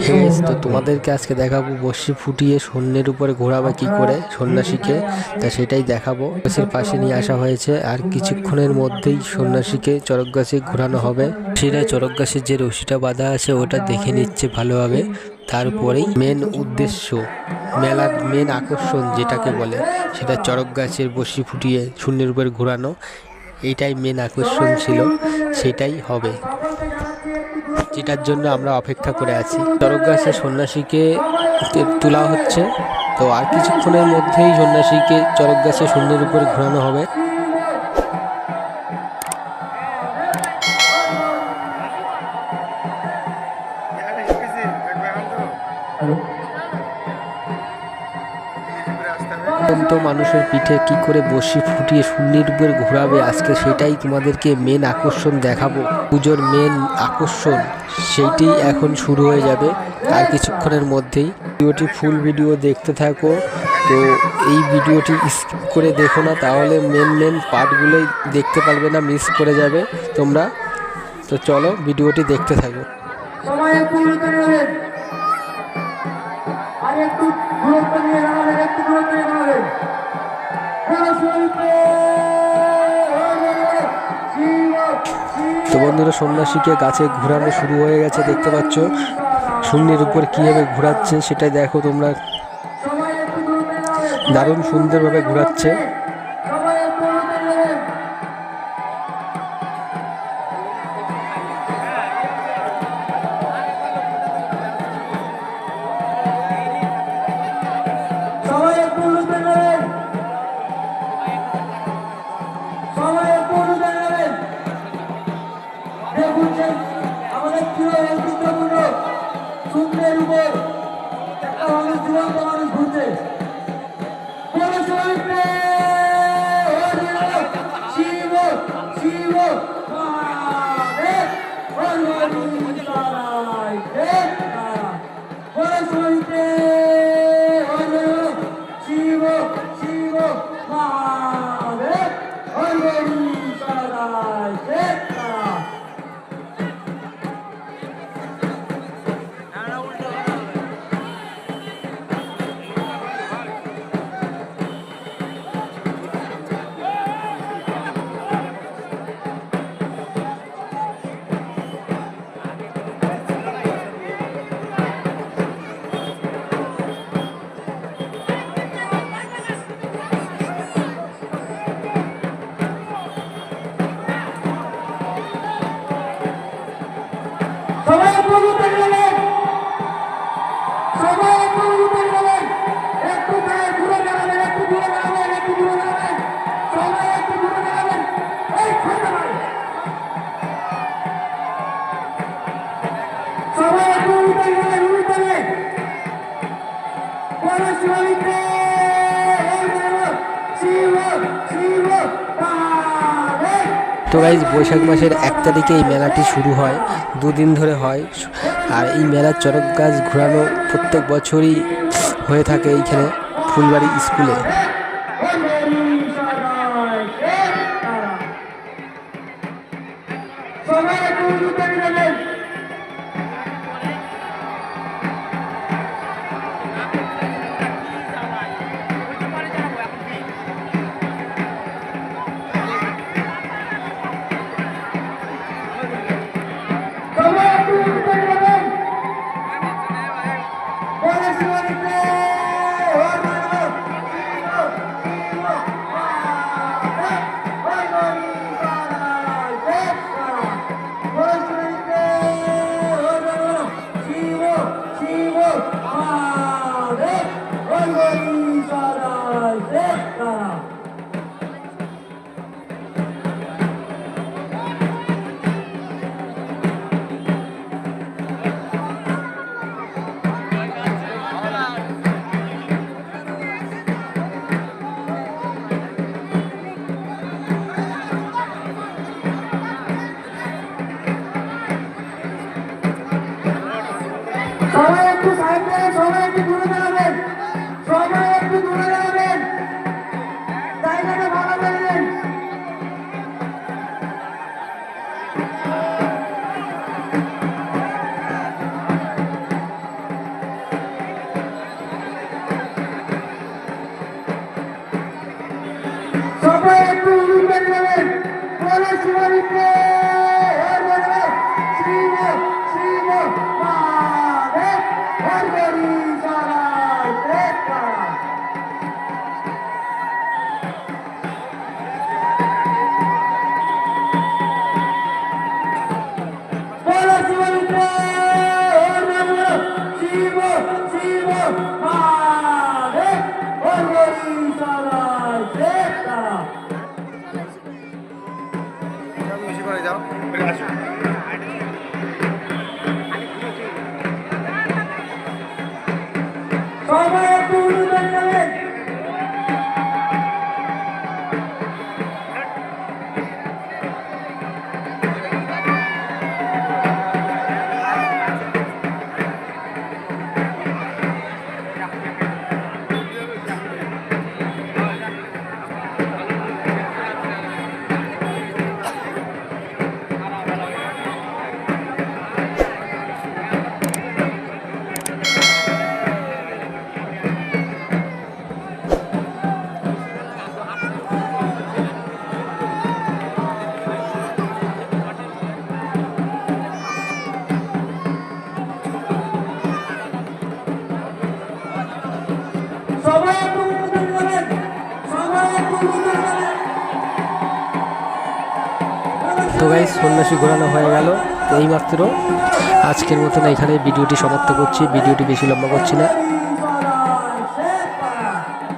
Has তো তোমাদেরকে আজকে দেখাবো বসি ফুটিয়ে সন্ধ্যের উপরে ঘোরাবে কি করে, সন্ন্যাসীকে। তা সেটাই দেখাবো। গাছের পাশে নিয়ে আসা হয়েছে আর কিছুক্ষণের মধ্যেই সন্ন্যাসীকে চরক গাছে ঘোরানো হবে। সেটা চরক গাছের যে রশিটা বাঁধা আছে ওটা দেখে নিচ্ছে ভালোভাবে। তারপরেই মেন উদ্দেশ্য মেলার মেন আকর্ষণ যেটাকে বলে, সেটা চরক গাছের বসি ফুটিয়ে শূন্যের উপরে ঘোরানো। এটাই মেন আকর্ষণ ছিল, সেটাই হবে। যেটার জন্য আমরা অপেক্ষা করে আছি। চরক গাছে সন্ন্যাসীকে তোলা হচ্ছে। তো আর কিছুক্ষণের মধ্যেই সন্ন্যাসীকে চরক গাছে সুন্দর উপরে ঘোরানো হবে। অত্যন্ত মানুষের পিঠে কি করে বসি ফুটিয়ে উপরে ঘোরাবে? আজকে সেটাই তোমাদেরকে মেন আকর্ষণ দেখাবো। পুজোর মেন আকর্ষণ সেইটি এখন শুরু হয়ে যাবে। আর কিছুক্ষণের মধ্যেই ভিডিওটি ফুল ভিডিও দেখতে থাকো। তো এই ভিডিওটি স্কিপ করে দেখো না, তাহলে মেন মেন পার্টগুলোই দেখতে পারবে না মিস করে যাবে তোমরা। তো চলো ভিডিওটি দেখতে থাকো। আর একটু দূরত্ব নিয়ে দাঁড়াবেন একটু দূরত্ব নিয়ে তো বন্ধুরা সন্ন্যাসীকে গাছে ঘোরানো শুরু হয়ে গেছে, দেখতে পাচ্ছ। শূন্যের উপর কীভাবে ঘোরাচ্ছে সেটাই দেখো তোমরা। দারুণ সুন্দরভাবে ঘোরাচ্ছে। উপর একটা মানুষ জীবন্ত তো গাইজ বৈশাখ মাসের এক তারিখে এই মেলাটি শুরু হয় দুদিন ধরে হয়। আর এই মেলার চরক গাছ ঘোরানো প্রত্যেক বছরই হয়ে থাকে এইখানে ফুলবাড়ি স্কুলে। সবাই Come on. সবাই একটু সাইডে সবাই একটু ঘুরে দাঁড়াবেন। সবাই একটু ঘুরে দাঁড়াবেন। জায়গাটা ভালো করবেন। সবাই একটু উড়ুন বেরিয়ে পরে যাবেন সবাই তো গাইজ সন্ন্যাসী ঘোরানো হয়ে গেল। এইমাত্র আজকের মতন এখানে ভিডিওটি সমাপ্ত করছি। ভিডিওটি বেশি লম্বা করছি না।